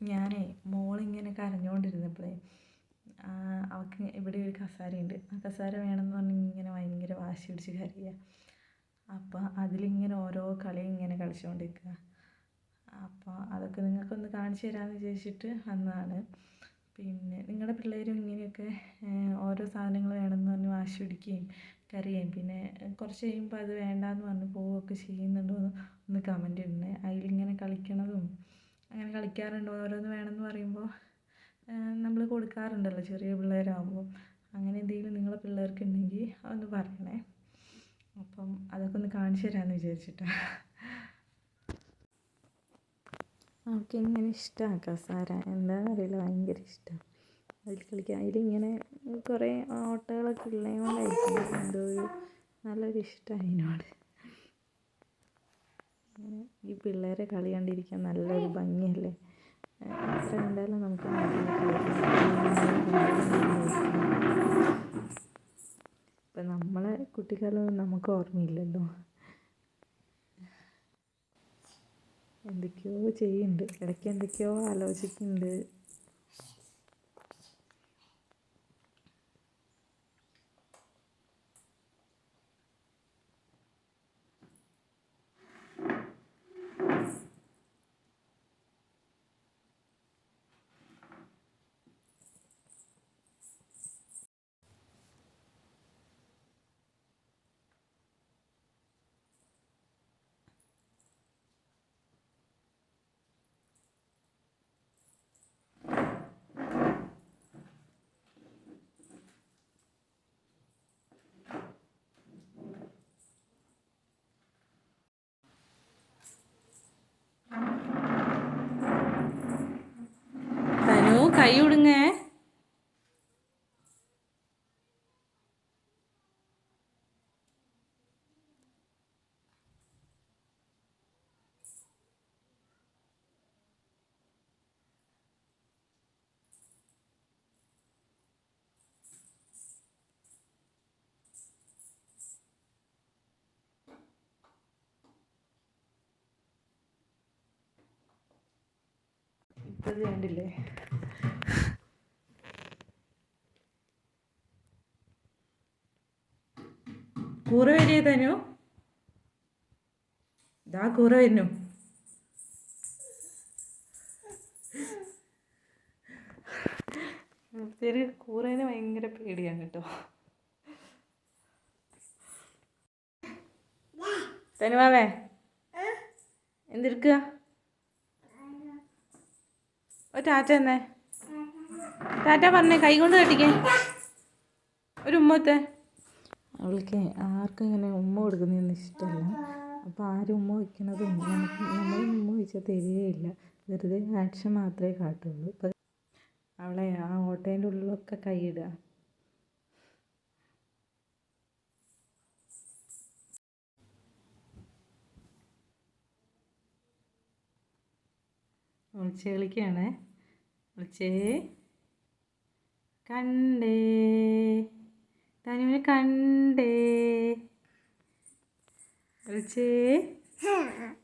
ഞാനേ മോളിങ്ങനെ കരഞ്ഞുകൊണ്ടിരുന്നപ്പോഴേ അവൾക്ക് ഇവിടെ ഒരു കസേരയുണ്ട്. ആ കസേര വേണമെന്ന് പറഞ്ഞ് ഇങ്ങനെ ഭയങ്കര വാശി പിടിച്ച് കരയുക അപ്പോൾ അതിലിങ്ങനെ ഓരോ കളി ഇങ്ങനെ കളിച്ചുകൊണ്ടിരിക്കുക അപ്പോൾ അതൊക്കെ നിങ്ങൾക്കൊന്ന് കാണിച്ചു തരാമെന്ന് വിചാരിച്ചിട്ട് വന്നതാണ്. പിന്നെ നിങ്ങളുടെ പിള്ളേരും ഇങ്ങനെയൊക്കെ ഓരോ സാധനങ്ങൾ വേണമെന്ന് പറഞ്ഞ് വാശി പിടിക്കുകയും കരയുകയും പിന്നെ കുറച്ച് കഴിയുമ്പോൾ അത് വേണ്ടാന്ന് പറഞ്ഞ് പോവുകയൊക്കെ ചെയ്യുന്നുണ്ടോ എന്ന് ഒന്ന് കമന്റ് ഇടണേ. അതിലിങ്ങനെ കളിക്കണതും അങ്ങനെ കളിക്കാറുണ്ട്. ഓരോന്ന് വേണമെന്ന് പറയുമ്പോൾ നമ്മൾ കൊടുക്കാറുണ്ടല്ലോ ചെറിയ പിള്ളേരാകുമ്പോൾ അങ്ങനെ എന്തെങ്കിലും നിങ്ങളുടെ പിള്ളേർക്ക് ഉണ്ടെങ്കിൽ അതൊന്ന് പറയണേ. അപ്പം അതൊക്കെ ഒന്ന് കാണിച്ചു തരാമെന്ന് വിചാരിച്ചിട്ടാണ് അവൾക്ക് ഇങ്ങനെ ഇഷ്ടമാണ് കസാര എന്താണെന്ന് അറിയില്ല ഭയങ്കര ഇഷ്ടമാണ് അതിൽ കളിക്കുക അതിലിങ്ങനെ കുറേ ഓട്ടകളൊക്കെ ഉള്ളതുകൊണ്ടായിരിക്കും എന്തോ ഒരു നല്ലൊരു ഇഷ്ടമാണ് അതിനോട്. ഈ പിള്ളേരെ കളി കണ്ടിരിക്കാൻ നല്ലൊരു ഭംഗിയല്ലേ? എത്ര നമുക്ക് ഇപ്പം നമ്മളെ കുട്ടിക്കാലം നമുക്ക് ഓർമ്മയില്ലല്ലോ. എന്തൊക്കെയോ ചെയ്യുന്നുണ്ട്. ഇടയ്ക്ക് എന്തൊക്കെയോ ആലോചിക്കുന്നുണ്ട്. തനു കൈ വിടുങ്ങേ ഇപ്പത് കൂറ വരിക തനു. ഇതാ കൂറ വരുന്നു. കൂറേനെ ഭയങ്കര പേടിയാണ് കേട്ടോ. തനുവാവേ എന്തിരിക്കുക ഒരു ടാറ്റ എന്നേ ടാറ്റ പറഞ്ഞേ കൈ കൊണ്ട് കെട്ടിക്കേ ഒരു ഉമ്മത്തെ. അവൾക്ക് ആർക്കും ഇങ്ങനെ ഉമ്മ കൊടുക്കുന്നതൊന്നും ഇഷ്ടമല്ല. അപ്പോൾ ആരും ഉമ്മ വയ്ക്കുന്നതും നമ്മൾ ഉമ്മ വെച്ചാൽ തരികയില്ല. വെറുതെ ആക്ഷൻ മാത്രമേ കാട്ടുള്ളൂ. ഇപ്പം അവളെ ആ ഓട്ടേന്റെ ഉള്ളിലൊക്കെ കൈയിടുക ഒളിച്ച് കളിക്കുകയാണേ. ഒളിച്ചേ. കണ്ടേ. തനുവിനെ കണ്ടേ. ഒളിച്ചേ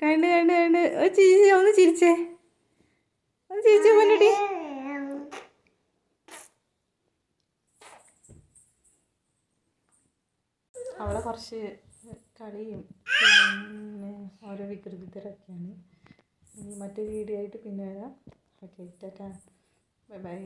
കണ്ട് കണ്ട് കണ്ട്. ചിരിച്ചേ ഒന്ന് ചിരിച്ചേ. ഒന്ന് ചിരിച്ചേ പൊന്നുട്ടി. അവളെ കുറച്ച് കളിയും പിന്നെ ഓരോ വികൃതിത്തരൊക്കെയാണ് ഇനി മറ്റൊരു വീഡിയോ ആയിട്ട് പിന്നെ വരാം. Okay tata. Bye bye.